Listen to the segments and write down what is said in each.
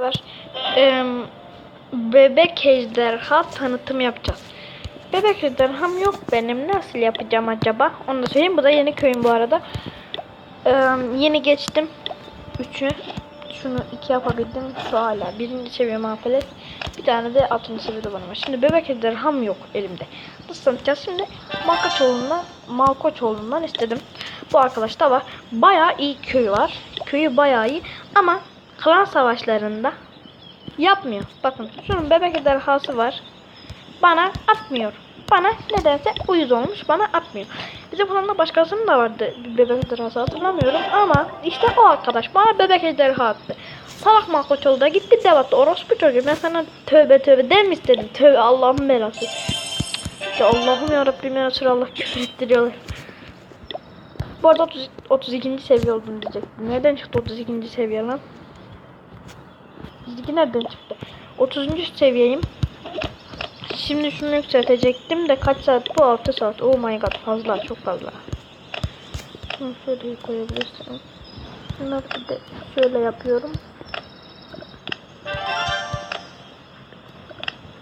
var. Ee, bebek ejderha tanıtım yapacağız. Bebek ejderham yok benim. Nasıl yapacağım acaba? Onu da söyleyeyim. Bu da yeni köyüm bu arada. Ee, yeni geçtim. Üçü. Şunu iki yapabildim. Şu hala. Birinci seviye mafeles. Bir tane de altıncı seviyede var. Şimdi bebek ejderham yok elimde. Nasıl tanıtacağız? Şimdi Malkoçoğlu'ndan, Malkoçoğlu'ndan istedim. Bu arkadaş da var. Bayağı iyi köyü var. Köyü bayağı iyi. Ama klan savaşlarında yapmıyor. Bakın şunun bebek ejderhası var. Bana atmıyor. Bana nedense uyuz olmuş. Bana atmıyor. Bizim kanalda başkasının da vardı bebek ejderhası hatırlamıyorum ama işte o arkadaş bana bebek ejderha attı. Salak Malkoçoğlu da gitti dev attı. Orospu çocuğu ben sana tövbe tövbe der istedim? Tövbe Allah'ın belası. Ya Allah'ım ya Rabbim ya Resulallah küfür ettiriyorlar. Bu arada 30, 32. seviye oldum diyecektim. Nereden çıktı 32. seviye lan? 32 nereden çıktı? 30. seviyeyim. Şimdi şunu yükseltecektim de kaç saat bu? 6 saat. Oh my god fazla çok fazla. Şunu şöyle koyabilirsin. Şunları bir de şöyle yapıyorum.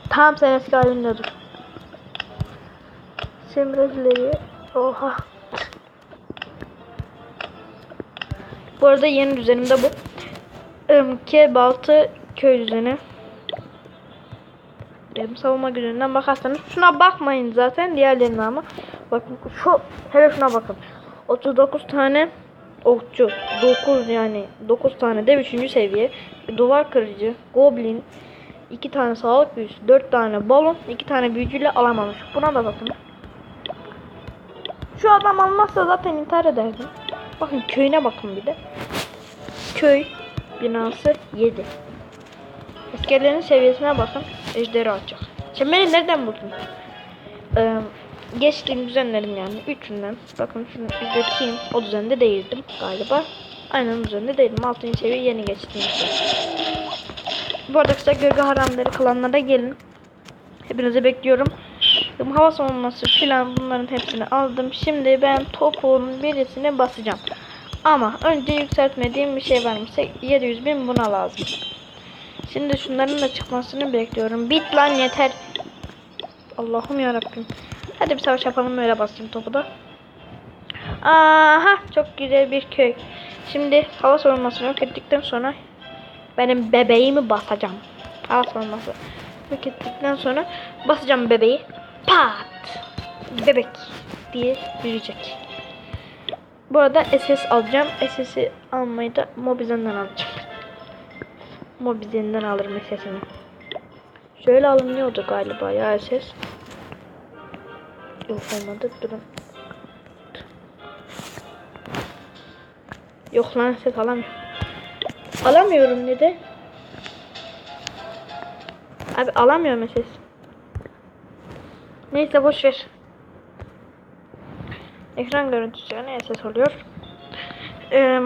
Tamam sen eski halinde dur. Semrezileri. Oha. Bu arada yeni düzenimde bu. K baltı köy düzeni. Benim savunma gücünden bakarsanız şuna bakmayın zaten diğerlerine ama. Bakın şu hele şuna bakın. 39 tane okçu 9 yani 9 tane de 3. seviye duvar kırıcı goblin 2 tane sağlık büyüsü 4 tane balon 2 tane büyücüyle alamamış. Buna da bakın. Şu adam almazsa zaten intihar ederdim. Bakın köyüne bakın bir de. Köy binası 7 askerlerin seviyesine bakın ejderi açacak. Sen beni nereden buldun? Ee, geçtiğim düzenlerim yani. Üçünden. Bakın şunu izleteyim. O düzende değildim galiba. Aynen düzende değildim. 6. seviye yeni geçtiğim için. Bu arada kısa gölge haramları klanlara gelin. Hepinizi bekliyorum. Hava savunması filan bunların hepsini aldım. Şimdi ben topun birisine basacağım. Ama önce yükseltmediğim bir şey varmış. 700 bin buna lazım. Şimdi şunların da çıkmasını bekliyorum. Bit lan yeter. Allah'ım yarabbim. Hadi bir savaş yapalım öyle basayım topu da. Aha çok güzel bir köy. Şimdi hava savunmasını yok ettikten sonra benim bebeğimi basacağım. Hava savunması yok ettikten sonra basacağım bebeği. Pat! Bebek diye yürüyecek. Bu arada SS alacağım. SS'i almayı da Mobizen'den alacağım. Mobizen'den alırım SS'ini. Şöyle alınıyordu galiba ya SS. Yok olmadı durun. Yok lan ses alamıyorum. Alamıyorum neden? Abi alamıyorum ses. Neyse boş ver. Ekran görüntüsü yani ses oluyor. Ee,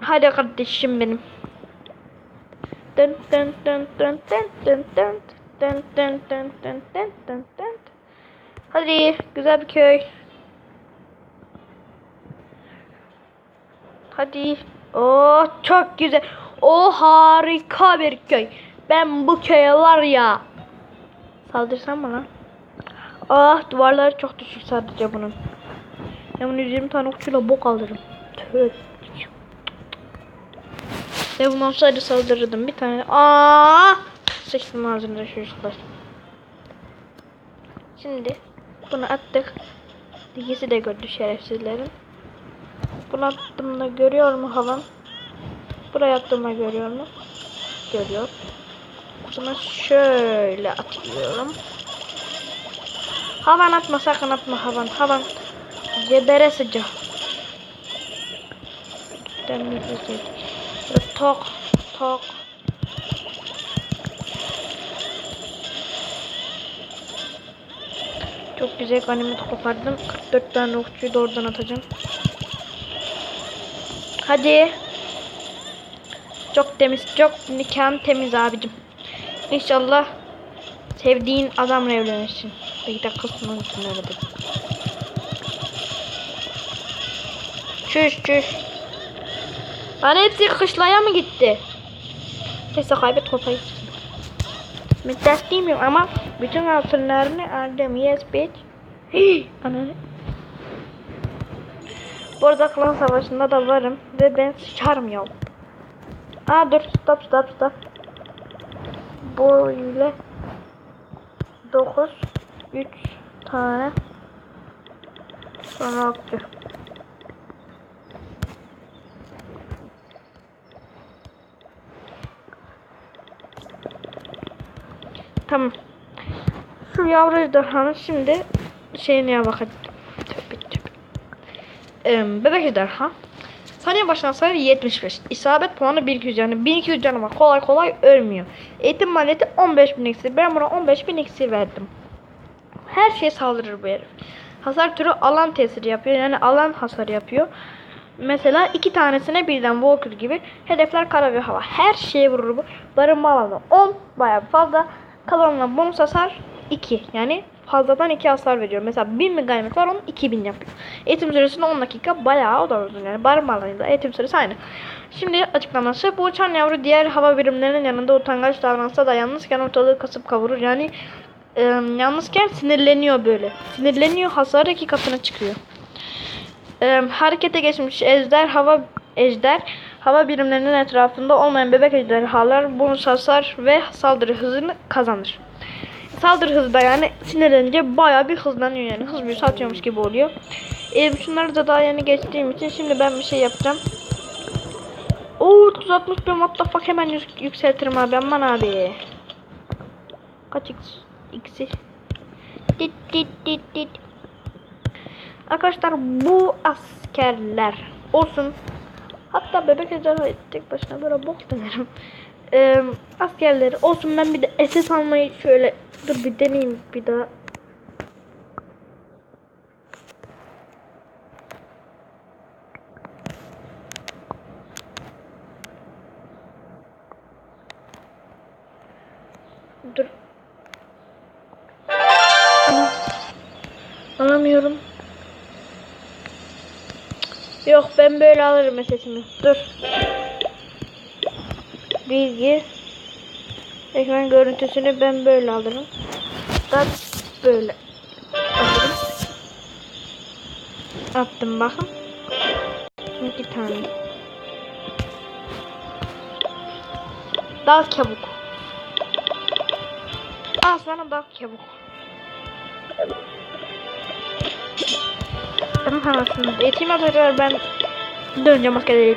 hadi kardeşim benim. Dın. Hadi güzel bir köy. Hadi. Oh çok güzel. O harika bir köy. Ben bu köye var ya. Saldırsam mı lan? Ah duvarları çok düşük sadece bunun. Ben bunu 120 tane okçuyla bok alırım. Tövbe. Ve bundan sonra saldırırdım bir tane. Aa! Sıçtım ağzımda çocuklar. Şimdi bunu attık. İkisi de gördü şerefsizlerin. Bunu attığımda görüyor mu havan? Buraya attığımda görüyor mu? Görüyor. O zaman şöyle atıyorum. Havan atma sakın atma havan. Havan gebere sıcak. Demir Böyle tok tok. Çok güzel ganimet kopardım. 44 tane okçuyu da oradan atacağım. Hadi. Çok temiz, çok nikahın temiz abicim. İnşallah sevdiğin adamla evlenirsin. Bir dakika sunun için öyle. Çüş çüş. Lan hepsi kışlaya mı gitti? Neyse kaybet. Ben ters değilim ama bütün altınlarını aldım. Yes bitch. Ananı. Bu arada klan savaşında da varım ve ben sıçarım ya. Aa dur stop stop stop. Böyle 9 3 tane sonra aktif. Tamam. Şu yavru ejderhanın şimdi şeyine tövbe. Ee, bebek ejderha. Saniye başına sayı 75. İsabet puanı 1200 yani 1200 canı var. Kolay kolay ölmüyor. Eğitim maliyeti 15000 eksi. Ben buna 15000 eksi verdim. Her şeye saldırır bu herif. Hasar türü alan tesiri yapıyor. Yani alan hasar yapıyor. Mesela iki tanesine birden Walker gibi hedefler kara ve hava. Her şeye vurur bu. Barınma alanı 10 bayağı fazla. Kalanına bonus hasar 2. Yani fazladan 2 hasar veriyor. Mesela 1000 megamet var onun 2000 yapıyor. Eğitim süresinde 10 dakika bayağı o da uzun yani. Barınma alanıyla eğitim süresi aynı. Şimdi açıklaması bu uçan yavru diğer hava birimlerinin yanında utangaç davransa da yalnızken ortalığı kasıp kavurur. Yani e, yalnızken sinirleniyor böyle. Sinirleniyor hasarı iki katına çıkıyor. E, harekete geçmiş ejder hava ejder hava birimlerinin etrafında olmayan bebek ejderhalar bonus hasar ve saldırı hızını kazanır. Saldırı hızı da yani sinirlenince bayağı bir hızlanıyor yani hız büyüsü atıyormuş gibi oluyor. E, şunları da daha yeni geçtiğim için şimdi ben bir şey yapacağım. Oo 960 bin what the fuck hemen yük- yükseltirim abi aman abi. Kaç x? X'i? Dit dit dit dit. Arkadaşlar bu askerler olsun. Hatta bebek ejderha tek başına böyle bok denerim. Ee, askerleri olsun ben bir de SS almayı şöyle dur bir deneyeyim bir daha. Dur. Alamıyorum. Yok ben böyle alırım sesimi. Dur. Bilgi. Ekran görüntüsünü ben böyle alırım. Da böyle alırım. Attım bakın. İki tane. Daha çabuk. Al sana daha çabuk. Aha şimdi eğitim atacaklar ben döneceğim askerler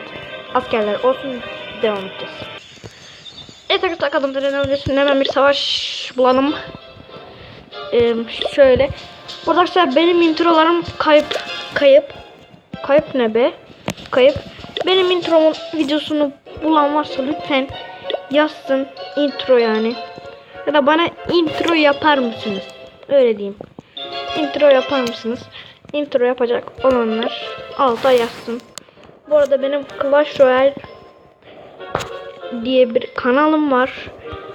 askerler olsun devam edeceğiz. Evet arkadaşlar kadınların öncesinde hemen bir savaş bulalım. Ee, şöyle. Burada arkadaşlar benim introlarım kayıp. Kayıp. Kayıp ne be? Kayıp. Benim intromun videosunu bulan varsa lütfen yazsın intro yani. Ya da bana intro yapar mısınız? Öyle diyeyim. Intro yapar mısınız? Intro yapacak olanlar alta yazsın. Bu arada benim Clash Royale diye bir kanalım var.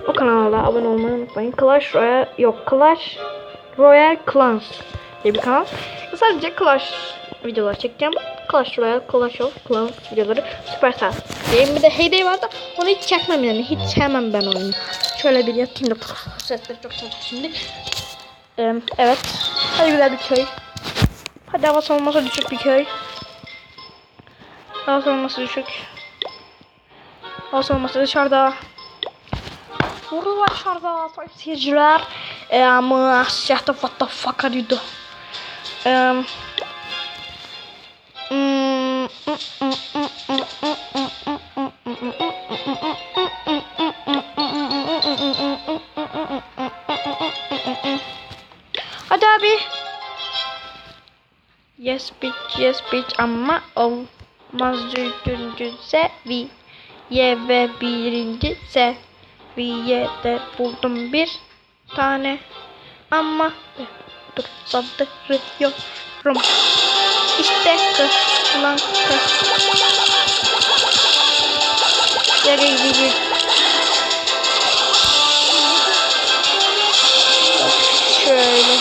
O kanala da abone olmayı unutmayın. Clash Royale yok Clash Royale Clans diye bir kanal. Sadece Clash videolar çekeceğim. Clash Royale, Clash of Clans videoları Supercell. Benim bir de Heyday var da onu hiç çekmem yani. Hiç sevmem ben oyunu. Şöyle bir yapayım da sesleri çok kötü şimdi. Ee, evet. Hadi güzel bir köy. Hadi hava savunması düşük bir köy. Hava savunması düşük. Hava savunması dışarıda. Vurdular dışarıda sayın seyirciler. Ama siyahta what the fuck are you do? Eee Hadi bitch, yes bitch ama olmaz dördüncü seviye ve birinci seviyede buldum bir tane ama dur saldırıyorum. İşte kız. Yere gibi. Şöyle.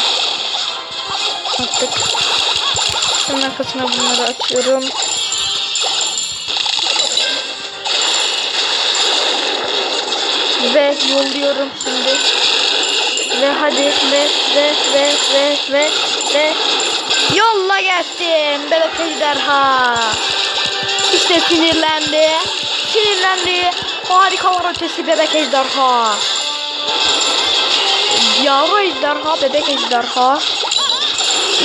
Attık. Şunun arkasına bunları atıyorum. Ve yolluyorum şimdi. Ve hadi ve ve ve ve ve ve yolla gelsin bebek ejderha. İşte sinirlendi. Sinirlendi. Harikalar ötesi bebek ejderha. Yavru ejderha, bebek ejderha.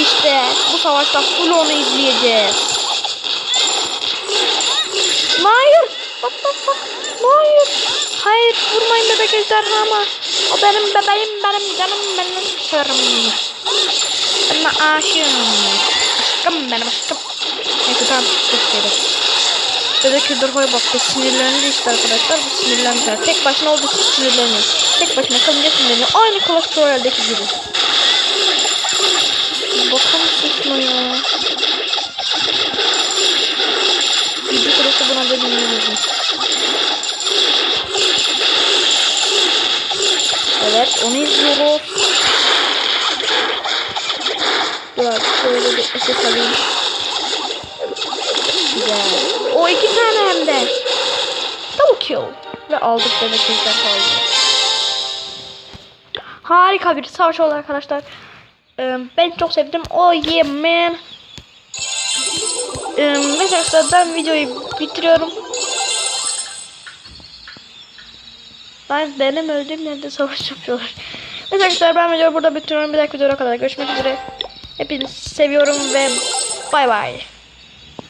İşte bu savaşta full onu izleyeceğiz. Hayır. Bak bak bak. Hayır. Hayır vurmayın bebek ejderhama. O benim bebeğim, benim canım, benim sırrım. Ben aşığım. Aşkım benim aşkım. Neyse tamam. Şeydi. Bebek ejderhaya bak. Bu sinirlendi işte arkadaşlar. Bu sinirlendiler. Tek başına olduğu için sinirleniyor. Tek başına kalınca sinirleniyor. Aynı Clash Royale'deki gibi. Sırası buna dinliyorum. Evet onu izliyoruz. Biraz şöyle bir ses alayım. Güzel. O iki tane hem de. Double kill. Ve aldık demek ejderhayı. Harika bir savaş oldu arkadaşlar. Ben çok sevdim. Oh yeah man. Ee, arkadaşlar ben videoyu bitiriyorum. Ben benim öldüğüm yerde savaş yapıyorlar. Neyse arkadaşlar ben videoyu burada bitiriyorum. Bir dahaki videoya kadar görüşmek üzere. Hepinizi seviyorum ve bay bay.